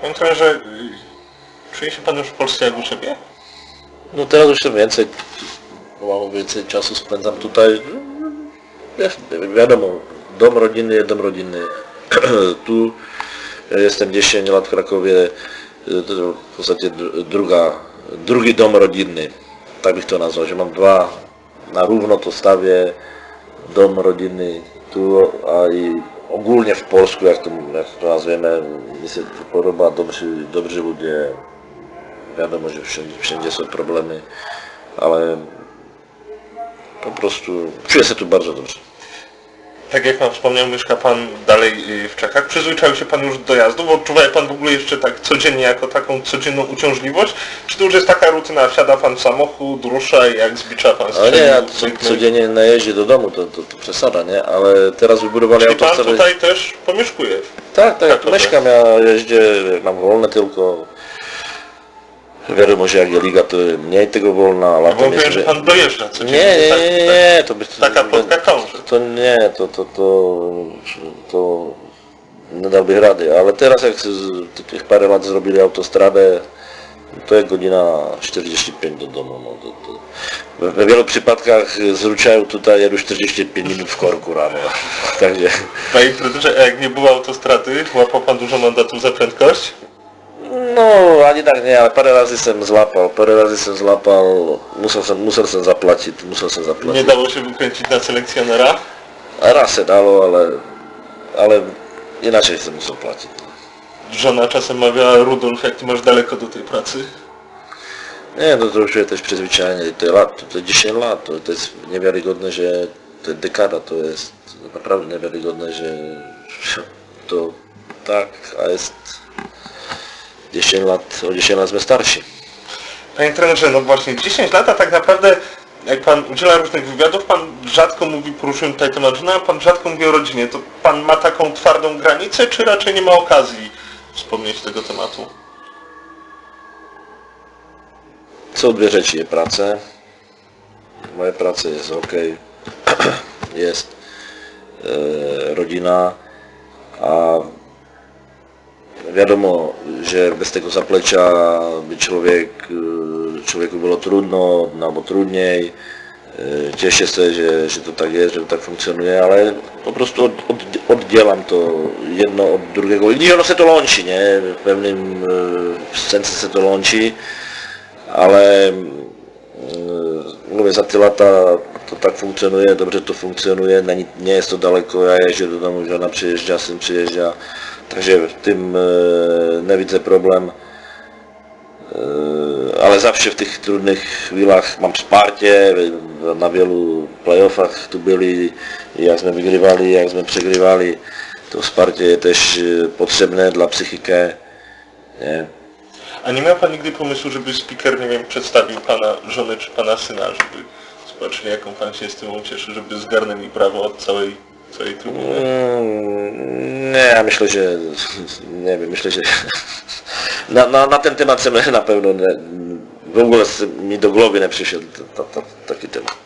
Panie trenerze, y, czuje się pan już w Polsce jak u siebie? No teraz już więcej, mam więcej czasu spędzam tutaj. Wiesz, wiadomo, dom rodzinny, dom rodzinny. tu jestem 10 lat w Krakowie, to w zasadzie dru- druga, drugi dom rodzinny, tak bych to nazwał, że mam dwa na równo to stawię, dom rodzinny tu, a i ogólnie w Polsku, jak to, jak to nazwiemy, tu podoba, dobrzy, dobrzy ludzie, wiadomo, że wszędzie, wszędzie są problemy, ale po prostu czuję się tu bardzo dobrze. Tak jak pan wspomniał, mieszka pan dalej y, w Czechach. Przyzwyczaił się pan już do jazdu? Odczuwa pan w ogóle jeszcze tak codziennie jako taką codzienną uciążliwość? Czy to już jest taka rutyna? Wsiada pan w samochód, rusza i jak zbicza pan Ale nie, ja co, codziennie na jeździe do domu, to, to, to przesada, nie? Ale teraz wybudowali Czyli pan autostradę. tutaj też pomieszkuje? Tak, tak, Krakowie. mieszkam, ja jeździę, jak mam wolne tylko. Wiadomo, że jak liga, to mniej tego wolna, a Bo latem jest... że pan dojeżdża Nie, codziennie. nie, tak, nie, nie, tak. nie, to by... Taka krąży. To nie, to, to, to, to nie dałbym rady, ale teraz jak tych parę lat zrobili autostradę, to jest godzina 45 do domu. No, to, to. We, we wielu przypadkach zwróciłem tutaj już 45 minut w korku rano. Także Panie trenerze, a jak nie było autostrady, łapał pan dużo mandatów za prędkość? No ani tak nie, ale parę razy jestem złapał, parę razy jestem złapał, musiał sam, musiał sam zapłacić, musiał sam Nie zapłacić. dało się wykręcić na selekcjonera? Raz się dało, ale, ale inaczej się musiał płacić. Żona czasem mawia, Rudolf, jak ty masz daleko do tej pracy? Nie, no to już jest też przyzwyczajenie, to lat, to 10 lat, to, to jest niewiarygodne, że to dekada to jest naprawdę niewiarygodne, że to tak, a jest 10 lat, o 10 lat sme starsi. Panie trenerze, no właśnie 10 lat, a tak naprawdę jak pan udziela różnych wywiadów, pan rzadko mówi, poruszyłem tutaj temat żony, a pan rzadko mówi o rodzinie. To pan ma taką twardą granicę, czy raczej nie ma okazji wspomnieć tego tematu? Co odbierze Ci je pracę? Moja praca jest ok, jest e, rodzina, a wiadomo, że bez tego zaplecza by człowiek, e, człowieku było trudno, albo trudniej. E, Cieszę się, że, że to tak jest, że to tak funkcjonuje, ale po prostu od, od, oddzielam to jedno od drugiego. I ono się to łączy, nie? W pewnym e, scence się to łączy ale mówię, za te lata to tak funkcjonuje, dobrze to funkcjonuje, na ni- nie jest to daleko, ja jeżdżę do domu, żona przyjeżdża, syn przyjeżdża, także w tym e, nie widzę problem. E, Ale zawsze w tych trudnych chwilach mam wsparcie, e, na wielu playoffach tu byli, jak my wygrywali, jak my przegrywali, to wsparcie jest też e, potrzebne dla psychiki. Nie? A nie miał pan nigdy pomysłu, żeby speaker, nie wiem, przedstawił pana żonę czy pana syna, żeby zobaczyli jaką pan się z tym ucieszy, żeby zgarnęli prawo od całej, całej trybuny? Mm, Nie, ja myślę, że nie wiem, myślę, że na, na, na ten temat na pewno nie, w ogóle mi do głowy nie przyszedł ta, ta, taki temat.